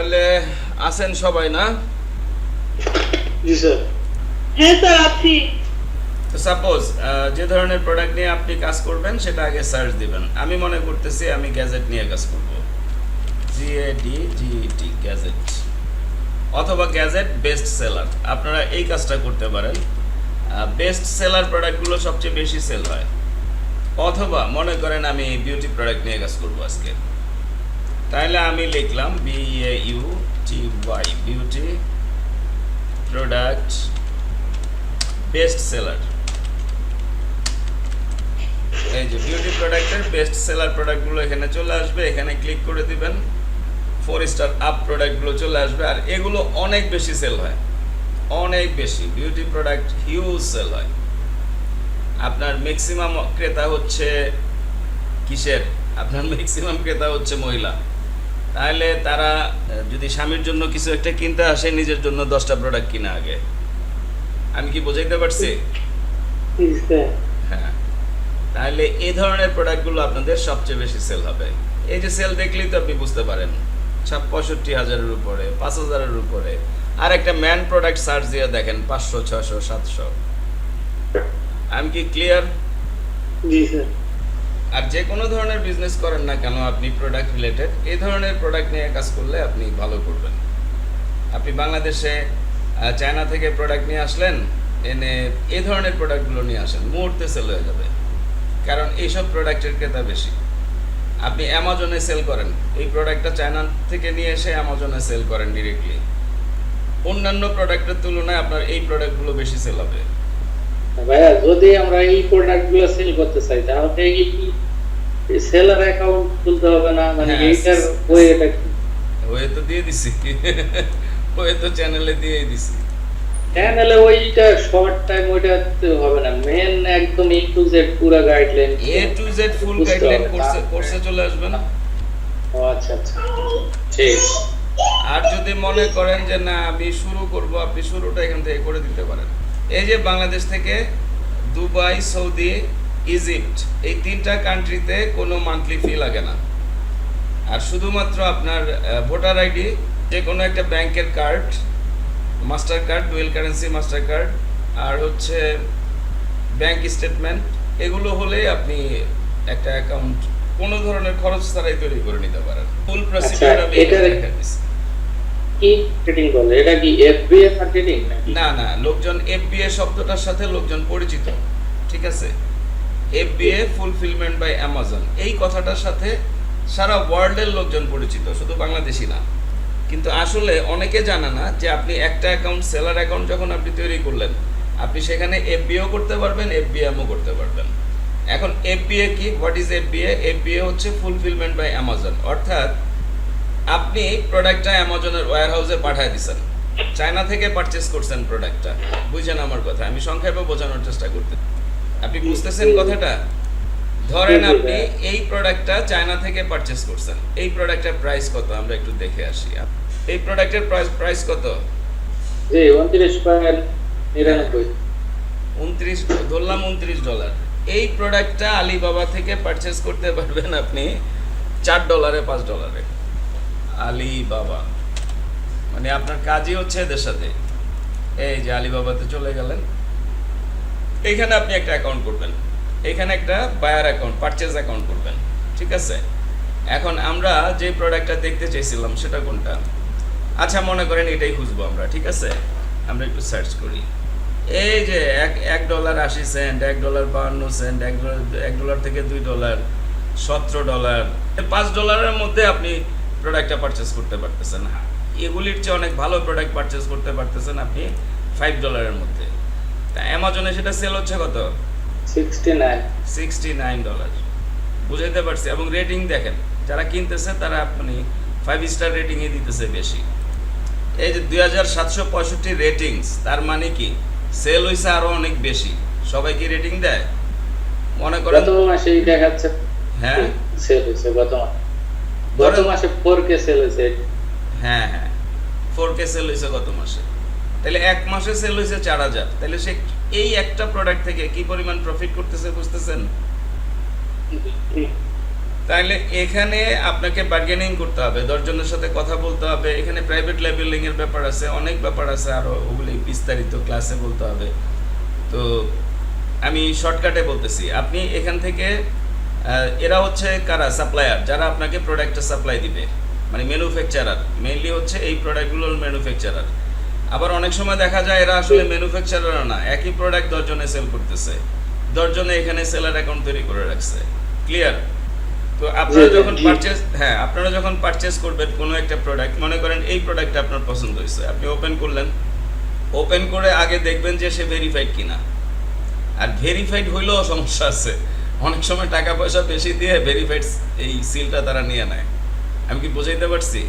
তাহলে আছেন সবাই না? জি স্যার। হ্যাঁ স্যার আছি। তো সাপোজ যে ধরনের প্রোডাক্ট নিয়ে আপনি কাজ করবেন সেটা আগে সার্চ দিবেন। আমি মনে করতেছি আমি গ্যাজেট নিয়ে কাজ করব। G A D G T gadget অথবা গ্যাজেট বেস্ট সেলার আপনারা এই কাজটা করতে পারেন। বেস্ট সেলার প্রোডাক্টগুলো সবচেয়ে বেশি সেল হয়। অথবা মনে করেন আমি বিউটি প্রোডাক্ট নিয়ে কাজ করব আজকে। তাহলে আমি লিখলাম B A U T Y beauty product best seller এই যে বিউটি প্রোডাক্টের বেস্ট সেলার প্রোডাক্টগুলো এখানে চলে আসবে, এখানে ক্লিক করে দিবেন ফোর স্টার আপ প্রোডাক্টগুলো চলে আসবে, আর এগুলো অনেক বেশি সেল হয়। অনেক বেশি বিউটি প্রোডাক্ট হিউজ সেল হয়। আপনার ম্যাক্সিমাম ক্রেতা হচ্ছে কিসের? আপনার ম্যাক্সিমাম ক্রেতা হচ্ছে মহিলা। তাহলে তারা যদি স্বামীর জন্য কিছু একটা কিনতে আসে নিজের জন্য দশটা প্রোডাক্ট কিনা আগে। আমি কি বোঝাইতে পারছি? হ্যাঁ। তাহলে এই ধরনের প্রোডাক্টগুলো আপনাদের সবচেয়ে বেশি সেল হবে। এই যে সেল দেখলেই তো আপনি বুঝতে পারেন। পঁয়ষট্টি হাজারের উপরে পাঁচ হাজারের উপরে। আর একটা ম্যান প্রোডাক্ট সার্চ দিয়ে দেখেন পাঁচশো ছশো সাতশো। আমি কি ক্লিয়ার জি স্যার। আর যে কোনো ধরনের বিজনেস করেন না কেন, আপনি প্রোডাক্ট রিলেটেড এই ধরনের প্রোডাক্ট নিয়ে কাজ করলে আপনি ভালো করবেন। আপনি বাংলাদেশে চায়না থেকে প্রোডাক্ট নিয়ে আসলেন, এনে এই ধরনের প্রোডাক্টগুলো নিয়ে আসেন, মুহূর্তে সেল হয়ে যাবে। কারণ এইসব প্রোডাক্টের ক্রেতা বেশি। আপনি অ্যামাজনে সেল করেন, এই প্রোডাক্টটা চায়না থেকে নিয়ে এসে অ্যামাজনে সেল করেন ডিরেক্টলি অন্যান্য প্রোডাক্টের তুলনায় আপনার এই প্রোডাক্টগুলো বেশি সেল হবে। ভাইয়া, যদি আমরা এই প্রোডাক্টগুলো সেল করতে চাই, তাহলে কি সেলার অ্যাকাউন্ট খুলতে হবে না মানে এইটার হয়ে তো দিয়ে দিছি। তো চ্যানেলে দিয়েই দিছি। চ্যানেলে ওইটা শর্ট টাইম ওইটা হবে না। মেন একদম এ টু জেড পুরো guideline A to Z full guideline কোর্সে কোর্সে চলে আসবেন ও আচ্ছা আচ্ছা। ঠিক। আর যদি মনে করেন যে না আমি শুরু করব আপনি শুরুটা এখান থেকে করে দিতে পারেন। এই যে বাংলাদেশ থেকে দুবাই সৌদি ইজিপ্ট এই তিনটা কান্ট্রিতে কোনো মান্থলি ফি লাগে না। আর শুধুমাত্র আপনার ভোটার আইডি যে কোনো একটা ব্যাংকের card master card dual currency master card আর হচ্ছে ব্যাংক স্টেটমেন্ট এগুলো হলেই আপনি একটা অ্যাকাউন্ট কোনো ধরনের খরচ ছাড়াই তৈরি করে নিতে পারেন। ফুল প্রসিডিউর আমি দেখা দিচ্ছি। কি মার্কেটিং বলে? এটা কি এফবিএ মার্কেটিং না না লোকজন এফবিএ শব্দটার সাথে লোকজন পরিচিত ঠিক আছে? এফবিএ ফুলফিলমেন্ট বাই অ্যামাজন এই কথাটার সাথে সারা ওয়ার্ল্ডের লোকজন পরিচিত, শুধু বাংলাদেশি না। কিন্তু আসলে অনেকে জানে না যে আপনি একটা অ্যাকাউন্ট সেলার অ্যাকাউন্ট যখন আপনি তৈরি করলেন, আপনি সেখানে এফবিও করতে পারবেন এফবিএমও করতে পারবেন। এখন এফবিএ কি? হোয়াট ইজ এফবিএ এফবিএ হচ্ছে ফুলফিলমেন্ট বাই অ্যামাজন অর্থাৎ আপনি প্রোডাক্টটা অ্যামাজনের ওয়্যার হাউসে পাঠিয়ে দিচ্ছেন চায়না থেকে পারচেস করছেন প্রোডাক্টটা বুঝেন আমার কথা, আমি সংক্ষেপে বোঝানোর চেষ্টা করতে আপনি বুঝতেছেন কথাটা? ধরেন আপনি এই প্রোডাক্টটা চায়না থেকে পারচেস করছেন। এই প্রোডাক্টের প্রাইস কত? আমরা একটু দেখে আসি। এই প্রোডাক্টের প্রাইস প্রাইস কত? জি উনত্রিশ পয়েন্ট নিরানব্বই। উনত্রিশ ধরলাম উনত্রিশ ডলার এই প্রোডাক্টটা আলিবাবা থেকে পারচেস করতে পারবেন আপনি চার ডলারে পাঁচ ডলারে আলিবাবা মানে আপনার কাজই হচ্ছে এদের সাথে। এই যে আলিবাবাতে চলে গেলেন। এইখানে আপনি একটা অ্যাকাউন্ট করবেন। এখানে একটা বায়ার অ্যাকাউন্ট পারচেজ অ্যাকাউন্ট করবেন। ঠিক আছে? এখন আমরা যে প্রোডাক্টটা দেখতে চাইছিলাম, সেটা কোনটা? আচ্ছা মনে করেন এটাই খুঁজবো আমরা, ঠিক আছে? আমরা একটু সার্চ করি। এই যে এক এক ডলার আশি সেন্ট এক ডলার বাহান্ন সেন্ট এক ডলার এক ডলার থেকে দুই ডলার সতেরো ডলার পাঁচ ডলারের মধ্যে আপনি প্রোডাক্টটা পারচেস করতে পারতেছেন। এগুলির চেয়ে অনেক ভালো প্রোডাক্ট পারচেস করতে পারতেছেন আপনি ফাইভ ডলারের মধ্যে। তা অ্যামাজনে সেটা সেল হচ্ছে কত? Sixty nine sixty nine dollar বুঝাইতে পারছি। এবং রেটিং দেখেন যারা কিনতেছে তারা আপনি ফাইভ স্টার রেটিংয়ে দিতেছে বেশি। এই যে দুই হাজার সাতশো পঁয়ষট্টি রেটিংস তার মানে কি? সেল হয়েছে আরও অনেক বেশি। সবাই কি রেটিং দেয়? মনে করেন গত মাসেই দেখাচ্ছে। হ্যাঁ। সেল হয়েছে গত মাসে। গত মাসে ফোর কে সেল হয়েছে হ্যাঁ হ্যাঁ। ফোর কে সেল হয়েছে গত মাসে। তাহলে এক মাসে সেল হয়েছে চার হাজার। তাহলে সে এই একটা প্রোডাক্ট থেকে কি পরিমাণ প্রফিট করতেছে বুঝতেছেন? তাহলে এখানে আপনাকে বার্গেনিং করতে হবে, দশজনের সাথে কথা বলতে হবে, এখানে প্রাইভেট লেভেলিং এর ব্যাপার আছে, অনেক ব্যাপার আছে, আরও ওগুলি বিস্তারিত ক্লাসে বলতে হবে। তো আমি শর্টকাটে বলতেছি, আপনি এখান থেকে এরা হচ্ছে কারা? সাপ্লায়ার যারা আপনাকে প্রোডাক্টটা সাপ্লাই দিবে মানে ম্যানুফ্যাকচারার মেইনলি হচ্ছে এই প্রোডাক্টগুলোর ম্যানুফ্যাকচারার আবার অনেক সময় দেখা যায় এরা আসলে ম্যানুফ্যাকচারার না একই প্রোডাক্ট দশজনে সেল করতেছে। দশজনে এখানে সেলার অ্যাকাউন্ট তৈরি করে রাখছে। ক্লিয়ার তো আপনারা যখন পারচেস হ্যাঁ আপনারা যখন পারচেস করবেন কোনো একটা প্রোডাক্ট মনে করেন এই প্রোডাক্টটা আপনার পছন্দ হয়েছে আপনি ওপেন করলেন। ওপেন করে আগে দেখবেন যে সে ভেরিফাইড কিনা। আর ভেরিফাইড হইলেও সমস্যা আছে। অনেক সময় টাকা পয়সা বেশি দিয়ে ভেরিফাইড এই সিলটা তারা নিয়ে নেয়। আমি কি বোঝাইতে পারছি?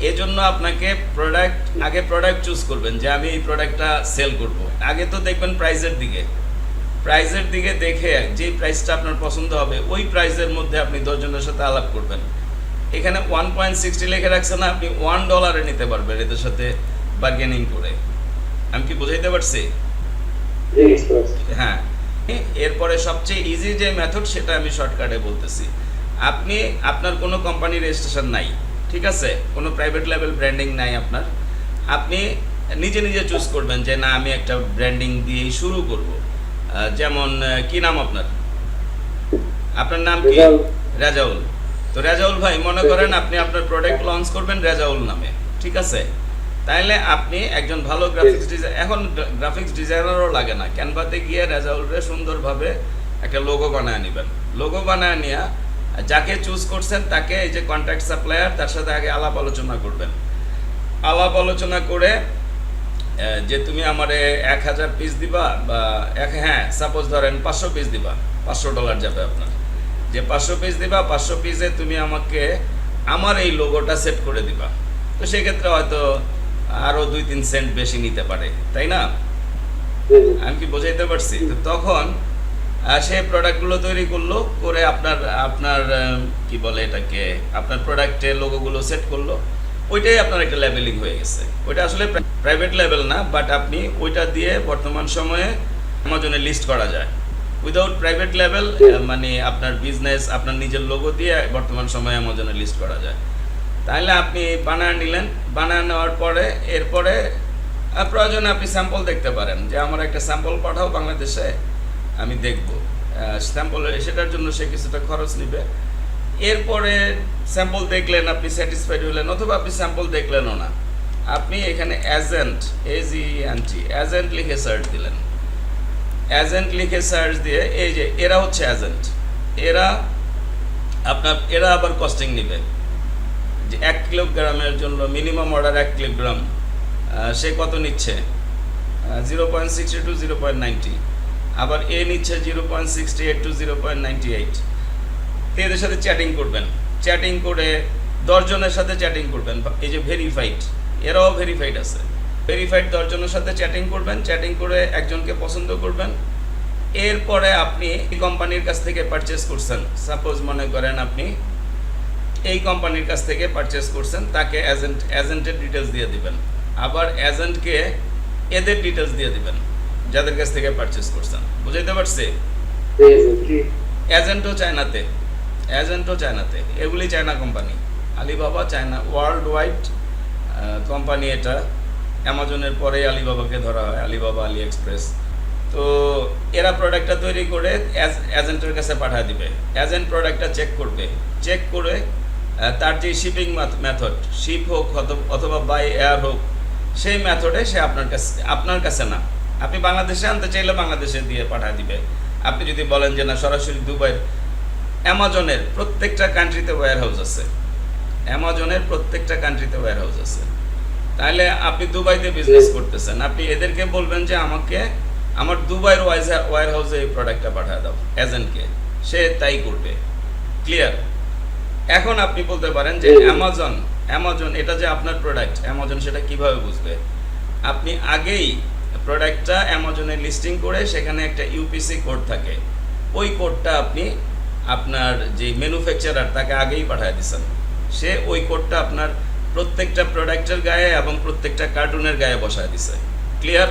এজন্য আপনাকে প্রোডাক্ট আগে প্রোডাক্ট চুজ করবেন যে আমি এই প্রোডাক্টটা সেল করব। আগে তো দেখবেন প্রাইসের দিকে। প্রাইসের দিকে দেখে যে প্রাইসটা আপনার পছন্দ হবে, ওই প্রাইসের মধ্যে আপনি দশজনের সাথে আলাপ করবেন। এখানে ওয়ান পয়েন্ট সিক্সটি লেখে রাখছে না আপনি ওয়ান ডলারে নিতে পারবেন এদের সাথে বার্গেনিং করে। আমি কি বোঝাইতে পারছি। হ্যাঁ। এরপরে সবচেয়ে ইজি যে মেথড সেটা আমি শর্টকাটে বলতেছি। আপনি, আপনার কোনো কোম্পানি রেজিস্ট্রেশন নাই। ঠিক আছে? কোনো প্রাইভেট লেভেল ব্র্যান্ডিং নাই আপনার। আপনি নিজে নিজে চুজ করবেন যে না আমি একটা ব্র্যান্ডিং দিয়েই শুরু করব। যেমন কি নাম আপনার? আপনার নাম কি? রেজাউল। তো রেজাউল ভাই মনে করেন আপনি আপনার প্রোডাক্ট লঞ্চ করবেন রেজাউল নামে। ঠিক আছে? তাইলে আপনি একজন ভালো গ্রাফিক্স ডিজাইন এখন গ্রাফিক্স ডিজাইনারও লাগে না। ক্যানভাতে গিয়ে রেজাউলরে সুন্দরভাবে একটা লোগো বানায় নেবেন। লোগো বানায় নিয়ে যাকে চুজ করছেন তাকে এই যে কন্ট্যাক্ট সাপ্লায়ার তার সাথে আগে আলাপ আলোচনা করবেন। আলাপ আলোচনা করে যে তুমি আমারে এক হাজার পিস দিবা বা এক হ্যাঁ সাপোজ ধরেন পাঁচশো পিস দিবা পাঁচশো ডলার যাবে আপনার। যে পাঁচশো পিস দিবা পাঁচশো পিসে তুমি আমাকে আমার এই লোগোটা সেট করে দিবা। তো সেক্ষেত্রে হয়তো আরও দুই তিন সেন্ট বেশি নিতে পারে তাই না। আমি কি বোঝাইতে পারছি? তো তখন সে প্রোডাক্টগুলো তৈরি করল, করে আপনার আপনার কি বলে এটাকে, আপনার প্রোডাক্টে লোগোগুলো সেট করল। ওইটাই আপনার একটা লেভেলিং হয়ে গেছে। ওইটা আসলে প্রাইভেট লেভেল না বাট আপনি ওইটা দিয়ে বর্তমান সময়ে আমাজনে লিস্ট করা যায়। উইদাউট প্রাইভেট লেভেল মানে আপনার বিজনেস আপনার নিজের লোগো দিয়ে বর্তমান সময়ে আমাজনে লিস্ট করা যায়। তাহলে আপনি বানায় নিলেন, বানায় নেওয়ার পরে, এরপরে প্রয়োজনে আপনি স্যাম্পল দেখতে পারেন। যে আমার একটা স্যাম্পল পাঠাও বাংলাদেশে। আমি দেখব। স্যাম্পল সেটার জন্য সে কিছুটা খরচ নেবে। এরপরে স্যাম্পল দেখলেন, আপনি স্যাটিসফাইড হলেন, অথবা আপনি স্যাম্পল দেখলেনও না। আপনি এখানে অ্যাজেন্ট এজি অ্যান্টি অ্যাজেন্ট লিখে সার্চ দিলেন। অ্যাজেন্ট লিখে সার্চ দিয়ে, এই যে, এরা হচ্ছে অ্যাজেন্ট এরা আপনার, এরা আবার কস্টিং নেবে। যে এক কিলোগ্রামের জন্য মিনিমাম অর্ডার এক কিলোগ্রাম সে কত নিচ্ছে? Zero point sixty two zero point ninety আবার এ নিচ্ছে zero point sixty eight two zero point ninety eight এদের সাথে চ্যাটিং করবেন। চ্যাটিং করে দশজনের সাথে চ্যাটিং করবেন এই যে ভেরিফাইড এরাও ভেরিফাইড আছে। ভেরিফাইড দশজনের সাথে চ্যাটিং করবেন চ্যাটিং করে একজনকে পছন্দ করবেন। এরপরে আপনি এই কোম্পানির কাছ থেকে পারচেস করছেন। সাপোজ মনে করেন আপনি এই কোম্পানির কাছ থেকে পারচেস করছেন, তাকে এজেন্ট এজেন্টের ডিটেলস দিয়ে দিবেন। আবার এজেন্টকে এদের ডিটেলস দিয়ে দিবেন। যাদের কাছ থেকে পারচেস করছেন। বুঝাইতে পারছি। এজেন্টও চায়নাতে এজেন্টও চায়নাতে এগুলি China company Alibaba China world wide company এটা। অ্যামাজনের পরে আলিবাবাকে ধরা হয় আলিবাবা আলি এক্সপ্রেস তো এরা প্রোডাক্টটা তৈরি করে এজেন্টের কাছে পাঠিয়ে দিবে। এজেন্ট প্রোডাক্টটা চেক করবে। চেক করে তার যে শিপিং মেথড শিপ হোক অথবা বাই এয়ার হোক সেই মেথডে সে আপনার কাছে আপনার কাছে না। আপনি বাংলাদেশে আনতে চাইলে বাংলাদেশে দিয়ে পাঠিয়ে দিবে। আপনি যদি বলেন যে না সরাসরি দুবাই অ্যামাজনের প্রত্যেকটা কান্ট্রিতে ওয়্যার হাউস আছে। অ্যামাজনের প্রত্যেকটা কান্ট্রিতে ওয়্যার হাউস আছে। তাহলে আপনি দুবাইতে বিজনেস করতেছেন। আপনি এদেরকে বলবেন যে আমাকে আমার দুবাইয়ের ওয়্যার হাউসে এই প্রোডাক্টটা পাঠিয়ে দাও। এজেন্টকে সে তাই করবে। ক্লিয়ার এখন আপনি বলতে পারেন যে অ্যামাজন অ্যামাজন এটা যে আপনার প্রোডাক্ট অ্যামাজন সেটা কীভাবে বুঝবে? আপনি আগেই প্রোডাক্টটা অ্যামাজনে লিস্টিং করে সেখানে একটা ইউপিসি কোড থাকে। ওই কোডটা আপনি আপনার যে ম্যানুফ্যাকচারার তাকে আগেই পাঠিয়ে দিচ্ছেন সে ওই কোডটা আপনার প্রত্যেকটা প্রোডাক্টের গায়ে এবং প্রত্যেকটা কার্টুনের গায়ে বসায় দিছে। ক্লিয়ার।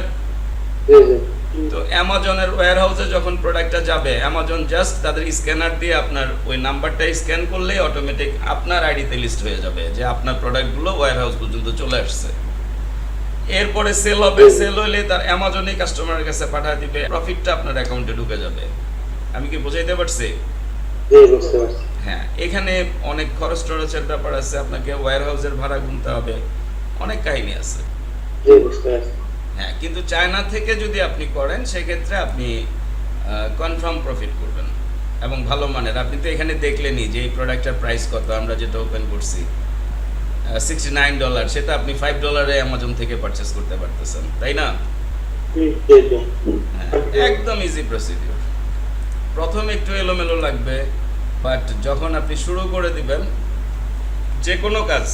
তো অ্যামাজনের ওয়্যার হাউসে যখন প্রোডাক্টটা যাবে অ্যামাজন জাস্ট তাদের স্ক্যানার দিয়ে আপনার ওই নাম্বারটা স্ক্যান করলেই অটোমেটিক আপনার আইডিতে লিস্ট হয়ে যাবে যে আপনার প্রোডাক্টগুলো ওয়্যার হাউস পর্যন্ত চলে আসছে। এরপরে সেল হবে সেল হলে তার অ্যামাজনই কাস্টমারের কাছে পাঠিয়ে দিবে। প্রফিটটা আপনার অ্যাকাউন্টে ঢুকে যাবে। আমি কি বুঝাইতে পারছি? হ্যাঁ এখানে অনেক খরচ টরচের ব্যাপার আছে আপনাকে ওয়্যার হাউসের ভাড়া গুনতে হবে। অনেক কাহিনী আছে। হ্যাঁ কিন্তু চায়না থেকে যদি আপনি করেন সেক্ষেত্রে আপনি কনফার্ম প্রফিট করবেন। এবং ভালো মানের আপনি তো এখানে দেখলেনই যে এই প্রোডাক্টের প্রাইস কত আমরা যেটা ওপেন করছি। সিক্সটি নাইন ডলার সেটা আপনি ফাইভ ডলারে অ্যামাজন থেকে পারচেস করতে পারতেছেন তাই না? হ্যাঁ, একদম ইজি প্রসিডিউর প্রথম একটু এলোমেলো লাগবে বাট যখন আপনি শুরু করে দিবেন যে কোনো কাজ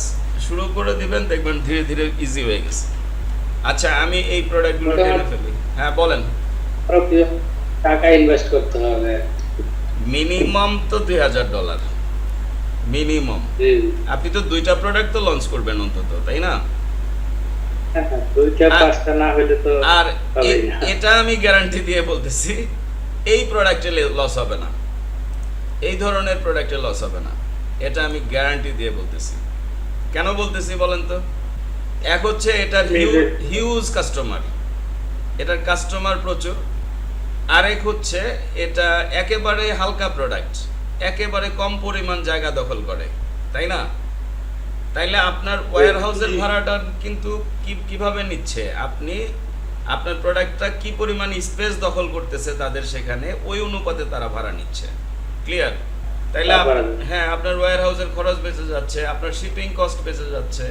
শুরু করে দিবেন দেখবেন ধীরে ধীরে ইজি হয়ে গেছে। আচ্ছা আমি এই প্রোডাক্টগুলো টেনে ফেলি। হ্যাঁ বলেন। টাকা ইনভেস্ট করতে হবে। মিনিমাম তো দুই হাজার ডলার মিনিমাম। আপনি তো দুইটা প্রোডাক্ট তো লঞ্চ করবেন অন্তত তাই না? হ্যাঁ, হ্যাঁ, আর-। এটা আমি গ্যারান্টি দিয়ে বলতেছি এই প্রোডাক্টে লস হবে না। এই ধরনের প্রোডাক্টে লস হবে না। এটা আমি গ্যারান্টি দিয়ে বলতেছি। কেন বলতেছি বলেন তো? এক হচ্ছে এটার হিউজ কাস্টমার এটার কাস্টমার প্রচুর। আরেক হচ্ছে এটা একেবারে হালকা প্রোডাক্ট একেবারে কম পরিমাণ জায়গা দখল করে তাই না? তাইলে আপনার ওয়্যার হাউসের ভাড়াটা কিন্তু কি কীভাবে নিচ্ছে? আপনি আপনার প্রোডাক্টটা কি পরিমাণ স্পেস দখল করতেছে তাদের সেখানে ওই অনুপাতে তারা ভাড়া নিচ্ছে। ক্লিয়ার তাইলে হ্যাঁ আপনার ওয়্যার হাউসের খরচ বেঁচে যাচ্ছে আপনার শিপিং কস্ট বেঁচে যাচ্ছে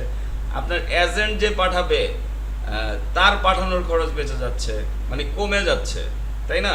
আপনার এজেন্ট যে পাঠাবে তার পাঠানোর খরচ বেঁচে যাচ্ছে মানে কমে যাচ্ছে তাই না?